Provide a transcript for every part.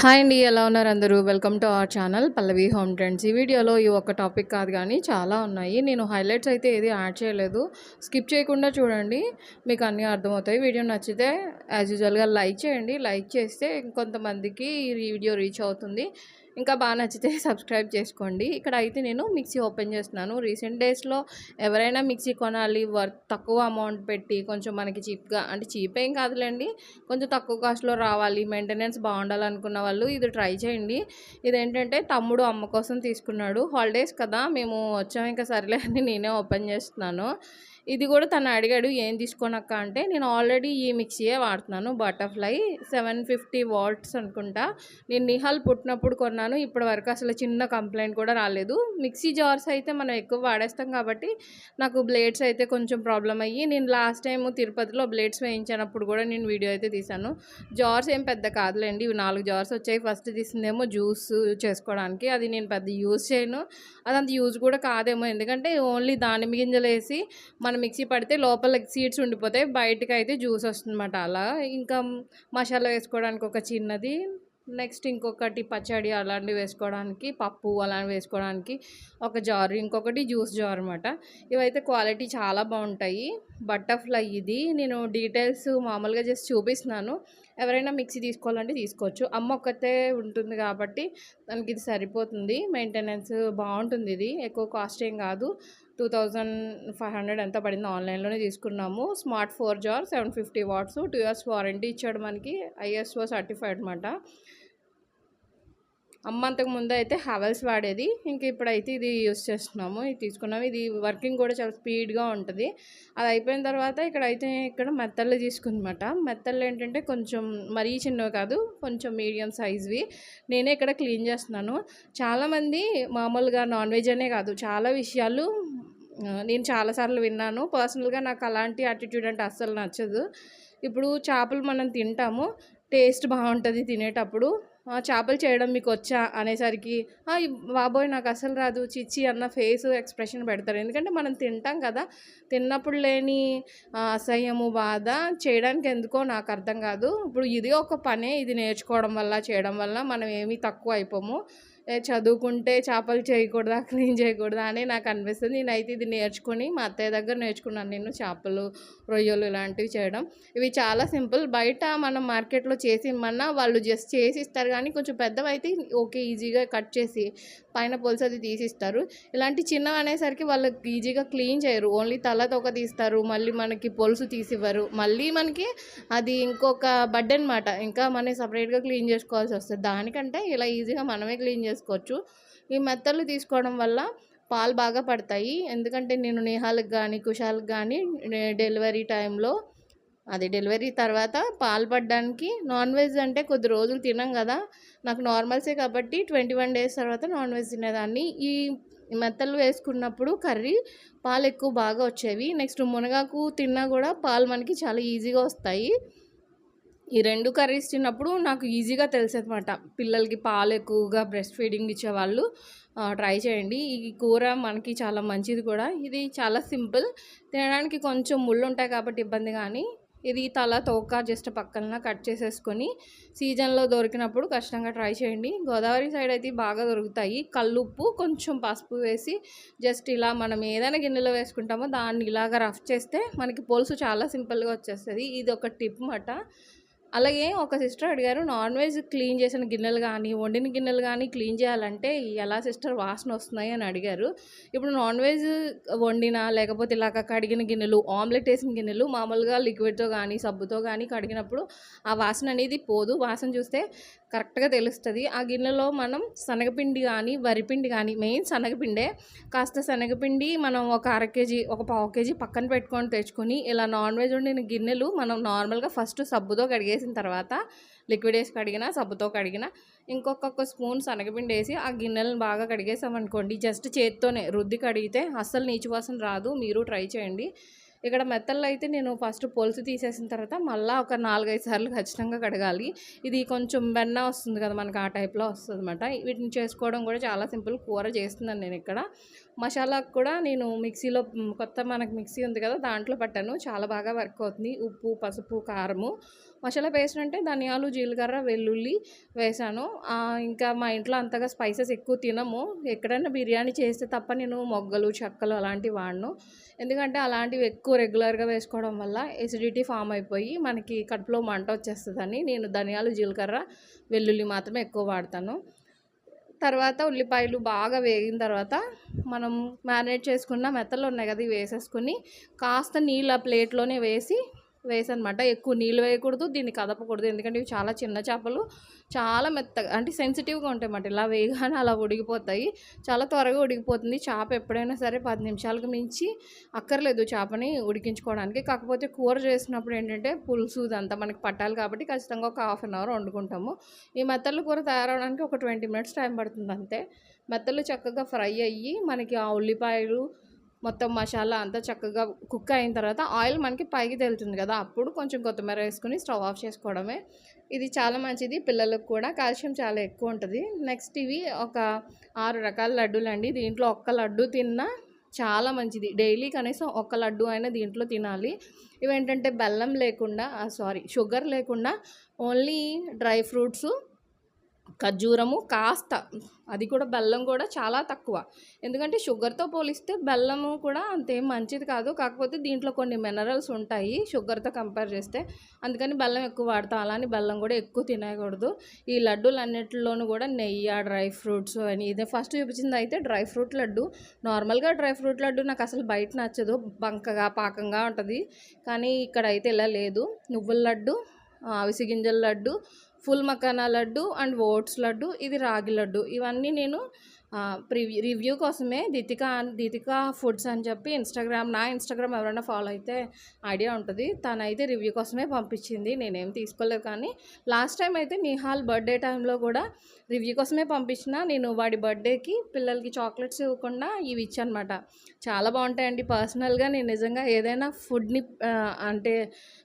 Hi అండి ఎలా ఉన్నారు అందరూ? Welcome to our channel Pallavi home trends ఈ వీడియోలో ఈ ఒక్క టాపిక్ కాదు కానీ చాలా ఉన్నాయి. నేను హైలైట్స్ అయితే ఏది యాడ్ చేయలేదు. స్కిప్ చేయకుండా చూడండి మీకు అన్నీ అర్థమవుతాయి. వీడియో నచ్చితే యాజ్ యూజువల్గా లైక్ చేయండి. లైక్ చేస్తే ఇంకొంతమందికి ఈ వీడియో రీచ్ అవుతుంది. ఇంకా బాగా నచ్చితే సబ్స్క్రైబ్ చేసుకోండి. ఇక్కడ అయితే నేను మిక్సీ ఓపెన్ చేస్తున్నాను. రీసెంట్ డేస్లో ఎవరైనా మిక్సీ కొనాలి వర్త్ తక్కువ అమౌంట్ పెట్టి కొంచెం మనకి చీప్గా అంటే చీప్ ఏం కాదులేండి. కొంచెం తక్కువ కాస్ట్లో రావాలి మెయింటెనెన్స్ బాగుండాలనుకున్న వాళ్ళు ఇది ట్రై చేయండి. ఇదేంటంటే తమ్ముడు అమ్మ కోసం తీసుకున్నాడు. హాలిడేస్ కదా మేము వచ్చాం. ఇంకా సర్లే అని నేనే ఓపెన్ చేస్తున్నాను. ఇది కూడా తను అడిగాడు ఏం తీసుకోనక్క? అంటే నేను ఆల్రెడీ ఈ మిక్సీయే వాడుతున్నాను బటర్ఫ్లై సెవెన్ ఫిఫ్టీ వాట్స్ అనుకుంటా. నేను నిహాల్ పుట్టినప్పుడు కొన్నాను ఇప్పటి వరకు అసలు చిన్న కంప్లైంట్ కూడా రాలేదు. మిక్సీ జార్స్ అయితే మనం ఎక్కువ వాడేస్తాం కాబట్టి నాకు బ్లేడ్స్ అయితే కొంచెం ప్రాబ్లం అయ్యి నేను లాస్ట్ టైం తిరుపతిలో బ్లేడ్స్ వేయించినప్పుడు కూడా నేను వీడియో అయితే తీశాను. జార్స్ ఏం పెద్ద కాదులేండి ఇవి నాలుగు జార్స్ వచ్చాయి. ఫస్ట్ తీసిందేమో జ్యూస్ చేసుకోవడానికి అది నేను పెద్ద యూజ్ చేయను. అదంత యూజ్ కూడా కాదేమో ఎందుకంటే ఓన్లీ దానిమ్మ గింజలు వేసి మనం మిక్సీ పడితే లోపల సీడ్స్ ఉండిపోతాయి బయటకు అయితే జ్యూస్ వస్తుందన్నమాట అలా. ఇంకా మసాలా వేసుకోవడానికి ఒక చిన్నది నెక్స్ట్ ఇంకొకటి పచ్చడి అలాంటివి వేసుకోవడానికి పప్పు అలాంటివి వేసుకోవడానికి ఒక జార్ ఇంకొకటి జ్యూస్ జార్ అనమాట ఇవైతే క్వాలిటీ చాలా బాగుంటాయి. బటర్ఫ్లై ఇది. నేను డీటెయిల్స్ మామూలుగా జస్ట్ చూపిస్తున్నాను. ఎవరైనా మిక్సీ తీసుకోవాలంటే తీసుకోవచ్చు. అమ్మ ఒక్కతే ఉంటుంది కాబట్టి దానికి ఇది సరిపోతుంది. మెయింటెనెన్స్ బాగుంటుంది ఇది. ఎక్కువ కాస్ట్ ఏం కాదు. టూ థౌజండ్ ఫైవ్ హండ్రెడ్ ఎంత పడింది ఆన్లైన్లోనే తీసుకున్నాము. Smart four jar seven fifty watts two years warranty ఇచ్చాడు మనకి. ఐఎస్ఓ సర్టిఫైడ్ అనమాట అమ్మ అంతకు ముందు అయితే హవెల్స్ వాడేది. ఇంక ఇప్పుడైతే ఇది యూస్ చేస్తున్నాము. ఇది తీసుకున్నాము. ఇది వర్కింగ్ కూడా చాలా స్పీడ్గా ఉంటుంది. అది అయిపోయిన తర్వాత ఇక్కడ అయితే ఇక్కడ మెత్తళ్ళు తీసుకుందన్నమాట. మెత్తళ్ళు ఏంటంటే కొంచెం మరీ చిన్నవి కాదు కొంచెం మీడియం సైజ్వి. నేనే ఇక్కడ క్లీన్ చేస్తున్నాను. చాలామంది మామూలుగా నాన్ వెజ్ అనే కాదు. చాలా విషయాలు నేను చాలాసార్లు విన్నాను. పర్సనల్గా నాకు అలాంటి యాటిట్యూడ్ అంటే అస్సలు నచ్చదు. ఇప్పుడు చేపలు మనం తింటాము. టేస్ట్ బాగుంటుంది తినేటప్పుడు. చేపలు చేయడం మీకు వచ్చా అనేసరికి బాబోయ్ నాకు అసలు రాదు. చిచ్చి అన్న ఫేస్ ఎక్స్ప్రెషన్ పెడతారు. ఎందుకంటే మనం తింటాం కదా. తిన్నప్పుడు లేని అసహ్యము బాధ చేయడానికి ఎందుకో నాకు అర్థం కాదు. ఇప్పుడు ఇది ఒక పనే. ఇది నేర్చుకోవడం వల్ల చేయడం వల్ల మనం ఏమీ తక్కువ అయిపోము. చదువుకుంటే చేపలు చేయకూడదా క్లీన్ చేయకూడదా అని నాకు అనిపిస్తుంది. నేనైతే ఇది నేర్చుకొని మా అత్తయ్య దగ్గర నేర్చుకున్నాను నేను చేపలు రొయ్యలు ఇలాంటివి చేయడం. ఇవి చాలా సింపుల్. బయట మనం మార్కెట్లో చేసి ఇమ్మన్నా వాళ్ళు జస్ట్ చేసి ఇస్తారు కానీ కొంచెం పెద్దవి అయితే ఓకే ఈజీగా కట్ చేసి పైన పొలుసు అది తీసిస్తారు. ఇలాంటి చిన్నవి అనేసరికి వాళ్ళకి ఈజీగా క్లీన్ చేయరు. ఓన్లీ తల తొక్క తీస్తారు. మళ్ళీ మనకి పొలుసు తీసివ్వరు. మళ్ళీ మనకి అది ఇంకొక బడ్ అనమాట ఇంకా మనం సపరేట్గా క్లీన్ చేసుకోవాల్సి వస్తుంది. దానికంటే ఇలా ఈజీగా మనమే క్లీన్ చేసుకోవచ్చు. ఈ మెత్తలు తీసుకోవడం వల్ల పాలు బాగా పడతాయి. ఎందుకంటే నేను నేహాలకు కానీ కుషాలకు కానీ డెలివరీ టైంలో అది డెలివరీ తర్వాత పాలు పడడానికి నాన్ వెజ్ అంటే కొద్ది రోజులు తినాం కదా. నాకు నార్మల్సే కాబట్టి ట్వంటీ వన్ డేస్ తర్వాత నాన్ వెజ్ తినేదాన్ని. ఈ మెత్తలు వేసుకున్నప్పుడు కర్రీ పాలు ఎక్కువ బాగా వచ్చేవి. నెక్స్ట్ మునగాకు తిన్నా కూడా పాలు మనకి చాలా ఈజీగా వస్తాయి. ఈ రెండు కర్రీస్ తిన్నప్పుడు నాకు ఈజీగా తెలిసేదన్నమాట. పిల్లలకి పాలు ఎక్కువగా బ్రెస్ట్ ఫీడింగ్ ఇచ్చేవాళ్ళు ట్రై చేయండి. ఈ కూర మనకి చాలా మంచిది కూడా. ఇది చాలా సింపుల్. తినడానికి కొంచెం ముళ్ళు ఉంటాయి కాబట్టి ఇబ్బంది కానీ ఇది తల తోక జస్ట్ పక్కన కట్ చేసేసుకొని సీజన్లో దొరికినప్పుడు కష్టంగా ట్రై చేయండి. గోదావరి సైడ్ అయితే బాగా దొరుకుతాయి. కల్లుప్పు కొంచెం పసుపు వేసి జస్ట్ ఇలా మనం ఏదైనా గిన్నెలో వేసుకుంటామో దాన్ని ఇలాగ రఫ్ చేస్తే మనకి పులుసు చాలా సింపుల్గా వచ్చేస్తుంది. ఇది ఒక టిప్ మాట. అలాగే ఒక సిస్టర్ అడిగారు నాన్ వెజ్ క్లీన్ చేసిన గిన్నెలు కానీ వండిన గిన్నెలు కానీ క్లీన్ చేయాలంటే ఎలా సిస్టర్ వాసన వస్తున్నాయి? అని అడిగారు. ఇప్పుడు నాన్ వెజ్ వండిన లేకపోతే ఇలాగ కడిగిన గిన్నెలు ఆమ్లెట్ వేసిన గిన్నెలు మామూలుగా లిక్విడ్తో కానీ సబ్బుతో కానీ కడిగినప్పుడు ఆ వాసన అనేది పోదు. వాసన చూస్తే కరెక్ట్గా తెలుస్తుంది. ఆ గిన్నెలో మనం శనగపిండి కానీ వరిపిండి కానీ మెయిన్ శనగపిండే. కాస్త శనగపిండి మనం ఒక అర కేజీ ఒక పావు కేజీ పక్కన పెట్టుకొని తెచ్చుకొని ఇలా నాన్ వెజ్ వండిన గిన్నెలు మనం నార్మల్గా ఫస్ట్ సబ్బుతో కడిగేసిన తర్వాత లిక్విడ్ వేసి కడిగిన సబ్బుతో కడిగినా ఇంకొక స్పూన్ శనగపిండి వేసి ఆ గిన్నెలను బాగా కడిగేసామనుకోండి జస్ట్ చేత్తోనే రుద్ది కడిగితే అస్సలు నీచు వాసన రాదు. మీరు ట్రై చేయండి. ఇక్కడ మెత్తల్లో అయితే నేను ఫస్ట్ పొలుసు తీసేసిన తర్వాత మళ్ళీ ఒక నాలుగైదు సార్లు ఖచ్చితంగా కడగాలి. ఇది కొంచెం వెన్న వస్తుంది కదా మనకి ఆ టైప్లో వస్తుంది అనమాట వీటిని చేసుకోవడం కూడా చాలా సింపుల్ కూర చేస్తున్నాను నేను ఇక్కడ. మసాలాకు కూడా నేను మిక్సీలో కొత్త మనకు మిక్సీ ఉంది కదా దాంట్లో పట్టాను. చాలా బాగా వర్క్ అవుతుంది. ఉప్పు పసుపు కారము మసాలా పేస్ట్ అంటే ధనియాలు జీలకర్ర వెల్లుల్లి వేసాను. ఇంకా మా ఇంట్లో అంతగా స్పైసెస్ ఎక్కువ తినము. ఎక్కడైనా బిర్యానీ చేస్తే తప్ప నేను మొగ్గలు చెక్కలు అలాంటివి వాడను. ఎందుకంటే అలాంటివి ఎక్కువ రెగ్యులర్గా వేసుకోవడం వల్ల ఎసిడిటీ ఫామ్ అయిపోయి మనకి కడుపులో మంట వచ్చేస్తుందని నేను ధనియాలు జీలకర్ర వెల్లుల్లి మాత్రమే ఎక్కువ వాడతాను. తర్వాత ఉల్లిపాయలు బాగా వేగిన తర్వాత మనం మ్యారినేట్ చేసుకున్న మెత్తలు ఉన్నాయి కదా ఇవి వేసేసుకుని కాస్త నీళ్ళు ఆ ప్లేట్లోనే వేసి వేసనమాట. ఎక్కువ నీళ్ళు వేయకూడదు దీన్ని కదపకూడదు. ఎందుకంటే ఇవి చాలా చిన్న చేపలు. చాలా మెత్తగా అంటే సెన్సిటివ్గా ఉంటాయి అన్నమాట ఇలా వేయగానే అలా ఉడికిపోతాయి చాలా త్వరగా ఉడికిపోతుంది చేప ఎప్పుడైనా సరే పది నిమిషాలకు మించి అక్కర్లేదు చేపని ఉడికించుకోవడానికి. కాకపోతే కూర చేసినప్పుడు ఏంటంటే పులుసు ఇదంతా మనకి పట్టాలి కాబట్టి ఖచ్చితంగా ఒక హాఫ్ అన్ అవర్ వండుకుంటాము. ఈ మెత్తలు కూర తయారవడానికి ఒక ట్వంటీ మినిట్స్ టైం పడుతుంది అంతే. మెత్తలు చక్కగా ఫ్రై అయ్యి మనకి ఆ ఉల్లిపాయలు మొత్తం మసాలా అంతా చక్కగా కుక్ అయిన తర్వాత ఆయిల్ మనకి పైకి తెలుతుంది కదా అప్పుడు కొంచెం కొత్తిమీర వేసుకుని స్టవ్ ఆఫ్ చేసుకోవడమే. ఇది చాలా మంచిది పిల్లలకు కూడా కాల్షియం చాలా ఎక్కువ ఉంటుంది. నెక్స్ట్ ఇవి ఒక ఆరు రకాల లడ్డూలు అండి. దీంట్లో ఒక్క లడ్డు తిన్నా చాలా మంచిది. డైలీ కనీసం ఒక్క లడ్డు అయినా దీంట్లో తినాలి. ఇవేంటంటే బెల్లం లేకుండా సారీ షుగర్ లేకుండా ఓన్లీ డ్రై ఫ్రూట్స్ ఖర్జూరము కాస్త. అది కూడా బెల్లం కూడా చాలా తక్కువ. ఎందుకంటే షుగర్తో పోలిస్తే బెల్లము కూడా అంతేం మంచిది కాదు. కాకపోతే దీంట్లో కొన్ని మినరల్స్ ఉంటాయి షుగర్తో కంపేర్ చేస్తే. అందుకని బెల్లం ఎక్కువ వాడతాం. అలానే బెల్లం కూడా ఎక్కువ తినకూడదు. ఈ లడ్డూలు అన్నిటిలోనూ కూడా నెయ్యి డ్రై ఫ్రూట్స్ అని ఇదే ఫస్ట్ చూపించింది అయితే డ్రై ఫ్రూట్ లడ్డు. నార్మల్గా డ్రై ఫ్రూట్ లడ్డు నాకు అసలు బయట నచ్చదు. బంకగా పాకంగా ఉంటుంది. కానీ ఇక్కడ అయితే ఇలా లేదు. నువ్వుల లడ్డు అవిసి అవిసె గింజల లడ్డు ఫుల్ మకానా లడ్డు అండ్ ఓట్స్ లడ్డు ఇది రాగి లడ్డు. ఇవన్నీ నేను ప్రివ్యూ రివ్యూ కోసమే దీతిక దీతిక ఫుడ్స్ అని చెప్పి ఇన్స్టాగ్రామ్ నా ఇన్స్టాగ్రామ్ ఎవరైనా ఫాలో అయితే ఐడియా ఉంటుంది. తనైతే రివ్యూ కోసమే పంపించింది నేనేం తీసుకోలేదు. కానీ లాస్ట్ టైం అయితే నిహాల్ బర్త్డే టైంలో కూడా రివ్యూ కోసమే పంపించిన నేను వాడి బర్త్డేకి పిల్లలకి చాక్లెట్స్ ఇవ్వకుండా ఇవి ఇచ్చానమాట. చాలా బాగుంటాయండి. పర్సనల్గా నేను నిజంగా ఏదైనా ఫుడ్ని అంటే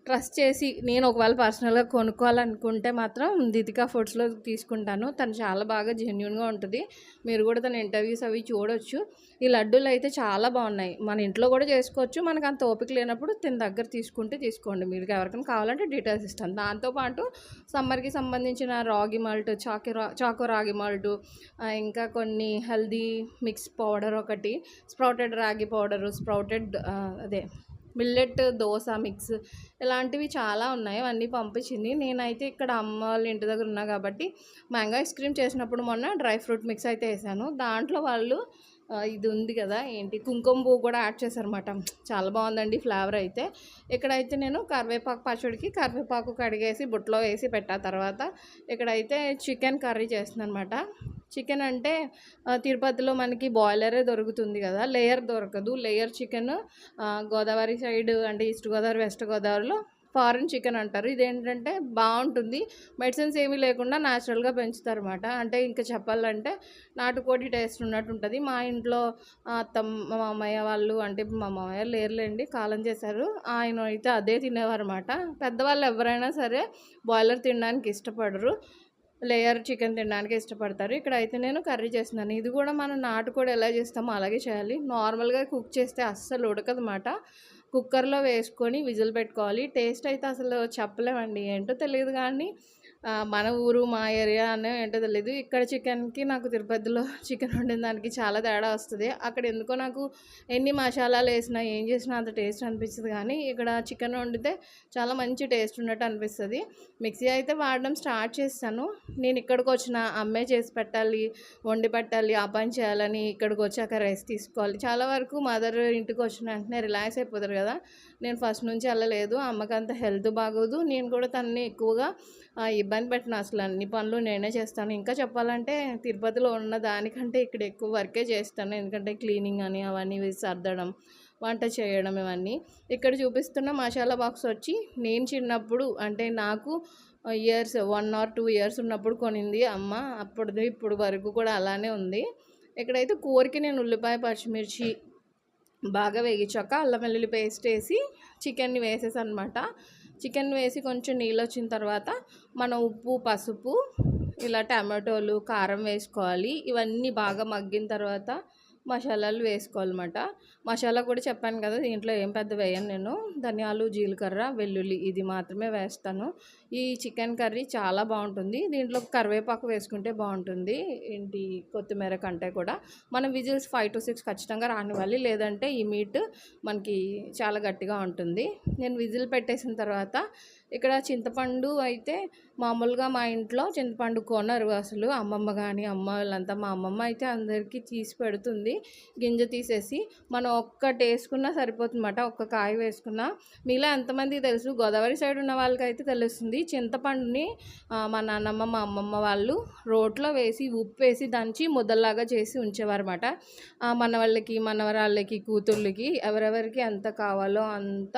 ట్రస్ట్ చేసి నేను ఒకవేళ పర్సనల్గా కొనుక్కోవాలనుకుంటే మాత్రం దీతికా ఫుడ్స్లో తీసుకుంటాను. తను చాలా బాగా జెన్యున్గా ఉంటుంది. మీరు కూడా తన ఇంటర్వ్యూస్ అవి చూడొచ్చు. ఈ లడ్డూలు అయితే చాలా బాగున్నాయి. మన ఇంట్లో కూడా చేసుకోవచ్చు. మనకు అంత ఓపిక లేనప్పుడు తిన దగ్గర తీసుకుంటే తీసుకోండి. మీరు ఎవరికైనా కావాలంటే డీటెయిల్స్ ఇస్తాను. దాంతోపాటు సమ్మర్కి సంబంధించిన రాగి మాల్ట్ చాకి రా చాకో రాగి మాల్ట్ ఇంకా కొన్ని హెల్దీ మిక్స్ పౌడర్ ఒకటి స్ప్రౌటెడ్ రాగి పౌడరు స్ప్రౌటెడ్ అదే మిల్లెట్ దోశ మిక్స్ ఇలాంటివి చాలా ఉన్నాయి. అవన్నీ పంపించింది. నేనైతే ఇక్కడ అమ్మ వాళ్ళ ఇంటి దగ్గర ఉన్నా కాబట్టి మ్యాంగో ఐస్ క్రీమ్ చేసినప్పుడు మొన్న డ్రై ఫ్రూట్ మిక్స్ అయితే వేసాను. దాంట్లో వాళ్ళు ఇది ఉంది కదా ఏంటి కుంకుమ పువ్వు కూడా యాడ్ చేశారన్నమాట. చాలా బాగుందండి ఫ్లేవర్ అయితే. ఇక్కడైతే నేను కరివేపాకు పచ్చడికి కరివేపాకు కడిగేసి బుట్టలో వేసి పెట్టా. తర్వాత ఇక్కడైతే చికెన్ కర్రీ చేస్తున్నాను అనమాట చికెన్ అంటే తిరుపతిలో మనకి బాయిలరే దొరుకుతుంది కదా. లేయర్ దొరకదు. లేయర్ చికెన్ గోదావరి సైడ్ అంటే ఈస్ట్ గోదావరి వెస్ట్ గోదావరిలో ఫారెన్ చికెన్ అంటారు. ఇదేంటంటే బాగుంటుంది. మెడిసిన్స్ ఏమీ లేకుండా న్యాచురల్గా పెంచుతారన్నమాట. అంటే ఇంకా చెప్పాలంటే నాటుకోడి టేస్ట్ ఉన్నట్టు ఉంటుంది. మా ఇంట్లో అత్తమ్మ మా మామయ్య వాళ్ళు అంటే మా మామయ్య లేరులేండి కాలం చేశారు. ఆయన అయితే అదే తినేవారు అనమాట పెద్దవాళ్ళు ఎవరైనా సరే బాయిలర్ తినడానికి ఇష్టపడరు. లేయర్ చికెన్ తినడానికి ఇష్టపడతారు. ఇక్కడ అయితే నేను కర్రీ చేస్తున్నాను. ఇది కూడా మనం నాటుకోడి ఎలా చేస్తామో అలాగే చేయాలి. నార్మల్గా కుక్ చేస్తే అస్సలు ఉడకదన్నమాట. కుక్కర్లో వేసుకొని విజిల్ పెట్టుకోవాలి. టేస్ట్ అయితే అసలు చెప్పలేమండి. ఏంటో తెలియదు కానీ మన ఊరు మా ఏరియా అనే ఏంటో తెలియదు ఇక్కడ చికెన్కి నాకు తిరుపతిలో చికెన్ వండిన దానికి చాలా తేడా వస్తుంది. అక్కడ ఎందుకో నాకు ఎన్ని మసాలాలు వేసినా ఏం చేసినా అంత టేస్ట్ అనిపిస్తుంది కానీ ఇక్కడ చికెన్ వండితే చాలా మంచి టేస్ట్ ఉన్నట్టు అనిపిస్తుంది. మిక్సీ అయితే వాడడం స్టార్ట్ చేస్తాను నేను ఇక్కడికి వచ్చిన అమ్మే చేసి పెట్టాలి వండి పెట్టాలి ఆ పని చేయాలని ఇక్కడికి వచ్చాక రెస్ట్ తీసుకోవాలి. చాలా వరకు మదర్ ఇంటికి వచ్చిన వెంటనే రిలాక్స్ అయిపోతారు కదా. నేను ఫస్ట్ నుంచి వెళ్ళలేదు అమ్మకంత హెల్త్ బాగోదు. నేను కూడా తనని ఎక్కువగా ఇబ్బంది పెట్టను. అసలు అన్ని పనులు నేనే చేస్తాను. ఇంకా చెప్పాలంటే తిరుపతిలో ఉన్న దానికంటే ఇక్కడ ఎక్కువ వర్కే చేస్తాను. ఎందుకంటే క్లీనింగ్ అని అవన్నీ సర్దడం వంట చేయడం ఇవన్నీ. ఇక్కడ చూపిస్తున్న మసాలా బాక్స్ వచ్చి నేను చిన్నప్పుడు అంటే నాకు years one or two years ఉన్నప్పుడు కొనింది అమ్మ. అప్పటిది ఇప్పుడు వరకు కూడా అలానే ఉంది. ఇక్కడైతే కూరకి నేను ఉల్లిపాయ పచ్చిమిర్చి బాగా వేగించాక అల్లం వెల్లుల్లి పేస్ట్ వేసి చికెన్ని వేసేసి అనమాట చికెన్ వేసి కొంచెం నీళ్ళు వచ్చిన తర్వాత మనం ఉప్పు పసుపు ఇలా టమాటోలు కారం వేసుకోవాలి. ఇవన్నీ బాగా మగ్గిన తర్వాత మసాలాలు వేసుకోవాలన్నమాట. మసాలా కూడా చెప్పాను కదా దీంట్లో ఏం పెద్ద వేయను నేను. ధనియాలు జీలకర్ర వెల్లుల్లి ఇది మాత్రమే వేస్తాను. ఈ చికెన్ కర్రీ చాలా బాగుంటుంది. దీంట్లో కరివేపాకు వేసుకుంటే బాగుంటుంది. ఏంటి కొత్తిమీర కంటే కూడా. మనం విజిల్స్ ఫైవ్ టు సిక్స్ ఖచ్చితంగా రానివ్వాలి. లేదంటే ఈ మీట్ మనకి చాలా గట్టిగా ఉంటుంది. నేను విజిల్ పెట్టేసిన తర్వాత ఇక్కడ చింతపండు అయితే మామూలుగా మా ఇంట్లో చింతపండు కొనరు అసలు. అమ్మమ్మ కానీ అమ్మ వాళ్ళంతా మా అమ్మమ్మ అయితే అందరికీ తీసి పెడుతుంది. గింజ తీసేసి మనం ఒక్కటి వేసుకున్నా సరిపోతుందన్నమాట. ఒక్క కాయ వేసుకున్నా. మీలో ఎంతమంది తెలుసు? గోదావరి సైడ్ ఉన్న వాళ్ళకి అయితే తెలుస్తుంది. చింతపండుని మా నాన్నమ్మ మా అమ్మమ్మ వాళ్ళు రోట్లో వేసి ఉప్పు వేసి దంచి ముద్దలాగా చేసి ఉంచేవారన్నమాట. మన వాళ్ళకి మనవరాళ్ళకి కూతుర్లకి ఎవరెవరికి ఎంత కావాలో అంత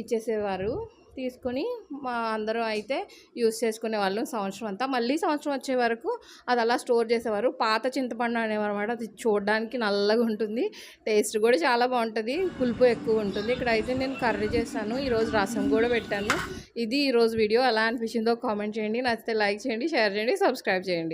ఇచ్చేసేవారు. తీసుకొని మా అందరూ అయితే యూస్ చేసుకునే వాళ్ళు సంవత్సరం అంతా. మళ్ళీ సంవత్సరం వచ్చే వరకు అది అలా స్టోర్ చేసేవారు. పాత చింతపండు అనేవారు అది చూడడానికి నల్లగా ఉంటుంది. టేస్ట్ కూడా చాలా బాగుంటుంది. పులుపు ఎక్కువ ఉంటుంది. ఇక్కడ అయితే నేను కర్రీ చేశాను. ఈరోజు రసం కూడా పెట్టాను. ఇది ఈరోజు వీడియో. ఎలా అనిపించిందో కామెంట్ చేయండి. నచ్చితే లైక్ చేయండి షేర్ చేయండి సబ్స్క్రైబ్ చేయండి.